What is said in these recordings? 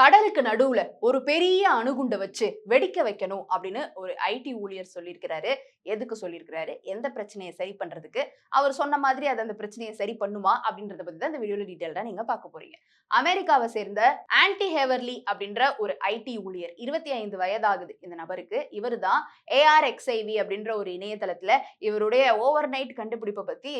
கடலுக்கு நடுவுல ஒரு பெரிய அணுகுண்டை வச்சு வெடிக்க வைக்கணும் அப்படின்னு ஒரு ஐடி ஊழியர் சொல்லியிருக்கிறாரு. எதுக்கு சொல்லியிருக்கிறாரு? எந்த பிரச்சனையை சரி பண்றதுக்கு? அவர் சொன்ன மாதிரி அது அந்த பிரச்சனையை சரி பண்ணுமா? அப்படின்றத பத்தி தான் இந்த வீடியோல டீட்டெயில்டா நீங்க பார்க்க போறீங்க. அமெரிக்காவை சேர்ந்த ஆன்டி ஹேவர்லி அப்படின்ற ஒரு ஐடி ஊழியர் இருபத்தி ஐந்து வயதாகுது. இந்த நபருக்கு இவர் தான் ஏஆர் எக்ஸ்ஐவி அப்படின்ற ஒரு இணையதளத்துல இவருடைய ஓவர் நைட் கண்டுபிடிப்பை பத்தி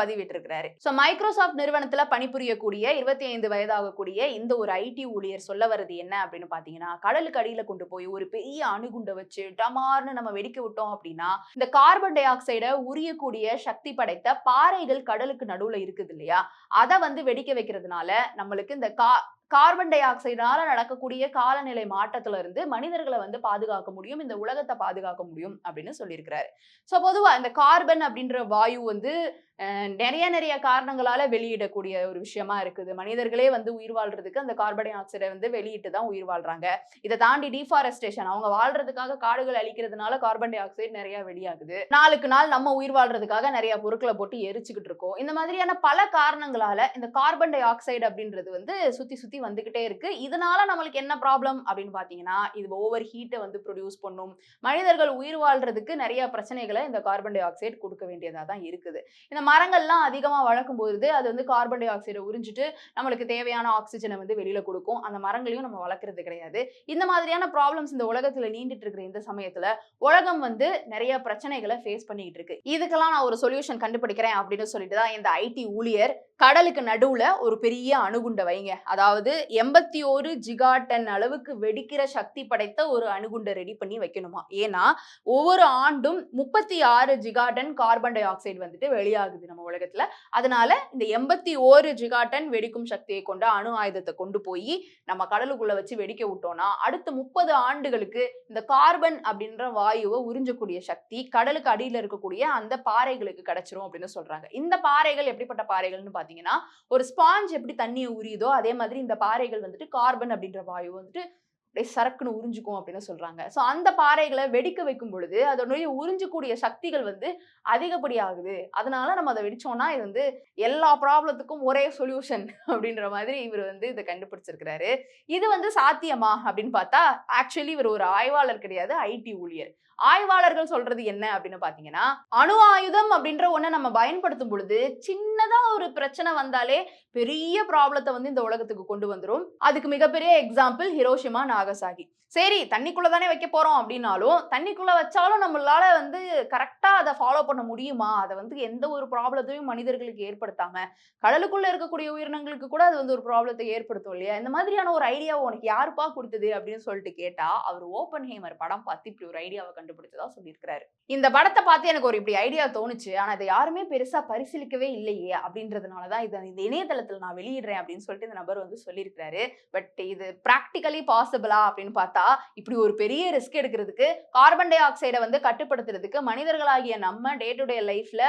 பதிவிட்டிருக்கிறாரு. ஸோ மைக்ரோசாஃப்ட் நிறுவனத்துல பணிபுரியக்கூடிய இருபத்தி ஐந்து வயதாகக்கூடிய இந்த ஒரு ஐடி ஊழியர் சொல்ல வர்றது என்ன அப்படின்னு பாத்தீங்கன்னா கடலுக்கு அடியில கொண்டு போய் ஒரு பெரிய அணுகுண்டை வச்சு டமார்னு நம்ம வெடிக்க விட்டோம் அப்படின்னா இந்த கார்பன் டை ஆக்சைடை உரியக்கூடிய சக்தி படைத்த பாறைகள் கடலுக்கு நடுவுல இருக்குது இல்லையா? அதை வந்து வெடிக்க வைக்கிறதுனால நம்மளுக்கு இந்த கா கார்பன் டை ஆக்சைடால நடக்கக்கூடிய காலநிலை மாற்றத்துல இருந்து மனிதர்களை வந்து பாதுகாக்க முடியும் இந்த உலகத்தை பாதுகாக்க முடியும் அப்படின்னு சொல்லியிருக்கிறாரு. ஸோ பொதுவா இந்த கார்பன் அப்படின்ற வாயு வந்து நிறைய நிறைய காரணங்களால வெளியிடக்கூடிய ஒரு விஷயமா இருக்குது. மனிதர்களே வந்து உயிர் வாழ்றதுக்கு அந்த கார்பன் டை ஆக்சைடை வந்து வெளியிட்டு தான் உயிர் வாழ்றாங்க. இதை தாண்டி டிஃபாரஸ்டேஷன் அவங்க வாழ்றதுக்காக காடுகள் அழிக்கிறதுனால கார்பன் டை ஆக்சைடு நிறைய வெளியாகுது. நாளுக்கு நாள் நம்ம உயிர் வாழ்றதுக்காக நிறைய பொருட்களை போட்டு எரிச்சுக்கிட்டு இருக்கோம். இந்த மாதிரியான பல காரணங்களால இந்த கார்பன் டை ஆக்சைடு அப்படின்றது வந்து சுத்தி சுத்தி வந்துகிட்டே இருக்கு. இதனால நம்மளுக்கு என்ன ப்ராப்ளம் அப்படின்னு பாத்தீங்கன்னா இது ஓவர் ஹீட்டை வந்து ப்ரொடியூஸ் பண்ணும். மனிதர்கள் உயிர் வாழ்றதுக்கு நிறைய பிரச்சனைகளை இந்த கார்பன் டை ஆக்சைடு கொடுக்க வேண்டியதாக தான் இருக்குது. இந்த மரங்கள்லாம் அதிகமாக வளர்க்கும் போது அது வந்து கார்பன் டை ஆக்சைடை உறிஞ்சிட்டு நம்மளுக்கு தேவையான ஆக்சிஜனை வந்து வெளியில் கொடுக்கும். அந்த மரங்களையும் நம்ம வளர்க்குறது கிடையாது. இந்த மாதிரியான ப்ராப்ளம்ஸ் இந்த உலகத்தில் நீண்டுட்டு இருக்கிற இந்த சமயத்தில் உலகம் வந்து நிறைய பிரச்சனைகளை ஃபேஸ் பண்ணிக்கிட்டு இருக்கு. இதுக்கெல்லாம் நான் ஒரு சொல்யூஷன் கண்டுபிடிக்கிறேன் அப்படின்னு சொல்லிட்டு தான் இந்த ஐடி ஊழியர் கடலுக்கு நடுவுல ஒரு பெரிய அணுகுண்டை வைங்க. அதாவது எண்பத்தி ஒரு ஜிகாட்டன் அளவுக்கு வெடிக்கிற சக்தி படைத்த ஒரு அணுகுண்டை ரெடி பண்ணி வைக்கணுமா? ஏன்னா ஒவ்வொரு ஆண்டும் முப்பத்தி ஆறு ஜிகாட்டன் கார்பன் டை ஆக்சைடு வந்துட்டு வெளியாகுது நம்ம உலகத்துல. அதனால இந்த எண்பத்தி ஓரு ஜிகாட்டன் வெடிக்கும் சக்தியை கொண்ட அணு ஆயுதத்தை கொண்டு போய் நம்ம கடலுக்குள்ள வச்சு வெடிக்க விட்டோம்னா அடுத்த முப்பது ஆண்டுகளுக்கு இந்த கார்பன் அப்படின்ற வாயுவை உறிஞ்சக்கூடிய சக்தி கடலுக்கு அடியில் இருக்கக்கூடிய அந்த பாறைகளுக்கு கிடைச்சிரும் அப்படின்னு சொல்றாங்க. இந்த பாறைகள் எப்படிப்பட்ட பாறைகள்னு பார்த்தீங்கன்னா ஒரு ஸ்பாஞ்ச் எப்படி தண்ணியை உரியுதோ அதே மாதிரி இந்த பாறைகள் வந்துட்டு கார்பன் அப்படின்ற வாயு வந்துட்டு அப்படியே சரக்குன்னு உறிஞ்சுக்கும் அப்படின்னு சொல்றாங்க. ஸோ அந்த பாறைகளை வெடிக்க வைக்கும் பொழுது அதனுடைய உறிஞ்சக்கூடிய சக்திகள் வந்து அதிகப்படியாகுது. அதனால நம்ம அதை வெடிச்சோம்னா இது வந்து எல்லா ப்ராப்ளத்துக்கும் ஒரே சொல்யூஷன் அப்படின்ற மாதிரி இவர் வந்து இதை கண்டுபிடிச்சிருக்கிறாரு. இது வந்து சாத்தியமா அப்படின்னு பார்த்தா ஆக்சுவலி இவர் ஒரு ஆய்வாளர் கிடையாது ஐடி ஊழியர். ஆய்வாளர்கள் சொல்றது என்ன அப்படின்னு பாத்தீங்கன்னா அணு ஆயுதம் அப்படின்ற ஒண்ணை நம்ம பயன்படுத்தும் பொழுது சின்னதா ஒரு பிரச்சனை வந்தாலே பெரிய ப்ராப்ளத்தை வந்து இந்த உலகத்துக்கு கொண்டு வந்துரும். அதுக்கு மிகப்பெரிய எக்ஸாம்பிள் ஹிரோஷிமா நாகசாகி. சரி தண்ணிக்குள்ள தானே வைக்க போறோம் அப்படின்னாலும் தண்ணிக்குள்ள வச்சாலும் நம்மளால வந்து கரெக்டா அதை ஃபாலோ பண்ண முடியுமா? அதை வந்து எந்த ஒரு ப்ராப்ளத்தையும் மனிதர்களுக்கு ஏற்படுத்தாம கடலுக்குள்ள இருக்கக்கூடிய உயிரினங்களுக்கு கூட அது வந்து ஒரு ப்ராப்ளத்தை ஏற்படுத்தும் இல்லையா? இந்த மாதிரியான ஒரு ஐடியாவை உனக்கு யாருப்பா கொடுத்தது அப்படின்னு சொல்லிட்டு கேட்டா அவர் ஓப்பன் ஹேமர் படம் பார்த்து இப்படி ஒரு ஐடியாவை கண்டுபிடிச்சதா சொல்லியிருக்கிறாரு. இந்த படத்தை பார்த்து எனக்கு ஒரு இப்படி ஐடியா தோணுச்சு. ஆனா இதை யாருமே பெருசா பரிசீலிக்கவே இல்லையே அப்படின்றதுனாலதான் இதை இந்த இணையதளத்தில் நான் வெளியிடுறேன் அப்படின்னு சொல்லிட்டு இந்த நபர் வந்து சொல்லியிருக்கிறாரு. பட் இது ப்ராக்டிக்கலி பாசிபிளா அப்படின்னு பார்த்தா இப்படி ஒரு பெரிய ரிஸ்க் எடுக்கிறதுக்கு கார்பன் டை ஆக்சைடை வந்து கட்டுப்படுத்துறதுக்கு மனிதர்களாகிய நம்ம டே டு டே லைஃப்ல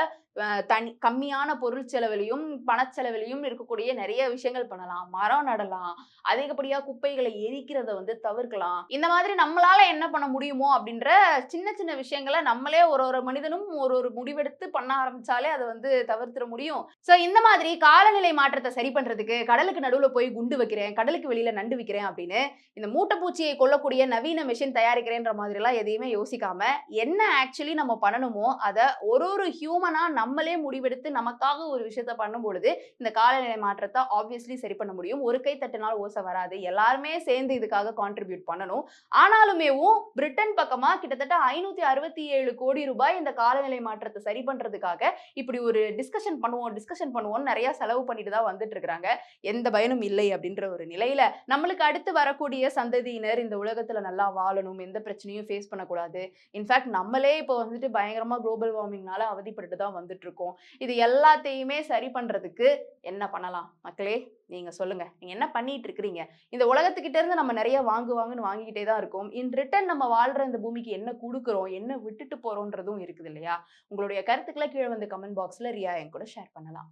தனி கம்மியான பொருள் செலவிலையும் பணச்செலவிலையும் இருக்கக்கூடிய நிறைய விஷயங்கள் பண்ணலாம். மரம் நடலாம். அதிகப்படியாக குப்பைகளை எரிக்கிறத வந்து தவிர்க்கலாம். இந்த மாதிரி நம்மளால என்ன பண்ண முடியுமோ அப்படின்ற சின்ன சின்ன விஷயங்களை நம்மளே ஒரு ஒரு மனிதனும் ஒரு ஒரு முடிவெடுத்து பண்ண ஆரம்பிச்சாலே அதை வந்து தவிர்த்திட முடியும். ஸோ இந்த மாதிரி காலநிலை மாற்றத்தை சரி பண்றதுக்கு கடலுக்கு நடுவில் போய் குண்டு வைக்கிறேன் கடலுக்கு வெளியில நண்டு வைக்கிறேன் அப்படின்னு இந்த மூட்டைப்பூச்சியை கொல்லக்கூடிய நவீன மிஷின் தயாரிக்கிறேன்ற மாதிரிலாம் எதையுமே யோசிக்காம என்ன ஆக்சுவலி நம்ம பண்ணணுமோ அதை ஒரு ஒரு ஹியூமனா நம்மளே முடிவெடுத்து நமக்காக ஒரு விஷயத்த பண்ணும் பொழுது இந்த காலநிலை மாற்றத்தை ஆப்வியஸ்லி சரி பண்ண முடியும். ஒரு கை தட்டினால் ஓசை வராது. எல்லாருமே சேர்ந்து இதுக்காக கான்ட்ரிபியூட் பண்ணணும். ஆனாலுமேவும் பிரிட்டன் பக்கமா கிட்டத்தட்ட ஐநூத்தி அறுபத்தி ஏழு கோடி ரூபாய் இந்த காலநிலை மாற்றத்தை சரி பண்றதுக்காக இப்படி ஒரு டிஸ்கஷன் பண்ணுவோம் டிஸ்கஷன் பண்ணுவோம் நிறைய செலவு பண்ணிட்டு தான் வந்துட்டு இருக்கிறாங்க. எந்த பயனும் இல்லை அப்படின்ற ஒரு நிலையில நம்மளுக்கு அடுத்து வரக்கூடிய சந்ததியினர் இந்த உலகத்துல நல்லா வாழணும் எந்த பிரச்சனையும் ஃபேஸ் பண்ணக்கூடாது. இன்ஃபேக்ட் நம்மளே இப்போ வந்துட்டு பயங்கரமா குளோபல் வார்மிங்னால அவதிப்பட்டு தான் வந்துட்டு இருக்கோம் இது எல்லாத்தையுமே சரி பண்றதுக்கு என்ன பண்ணலாம்? மக்களே நீங்க சொல்லுங்க. நீங்க என்ன பண்ணிட்டு இருக்கிறீங்க இந்த உலகத்துக்கிட்ட இருந்து நம்ம நிறைய வாங்கு வாங்குன்னு வாங்கிக்கிட்டே தான் இருக்கோம். இன் ரிட்டர்ன் நம்ம வாழ்ற இந்த பூமிக்கு என்ன கொடுக்குறோம்? என்ன விட்டுட்டு போறோன்றதும் இருக்குது இல்லையா? உங்களுடைய கருத்துக்களை கீழே வந்து கமெண்ட் பாக்ஸ்ல ரியா என் கூட ஷேர் பண்ணலாம்.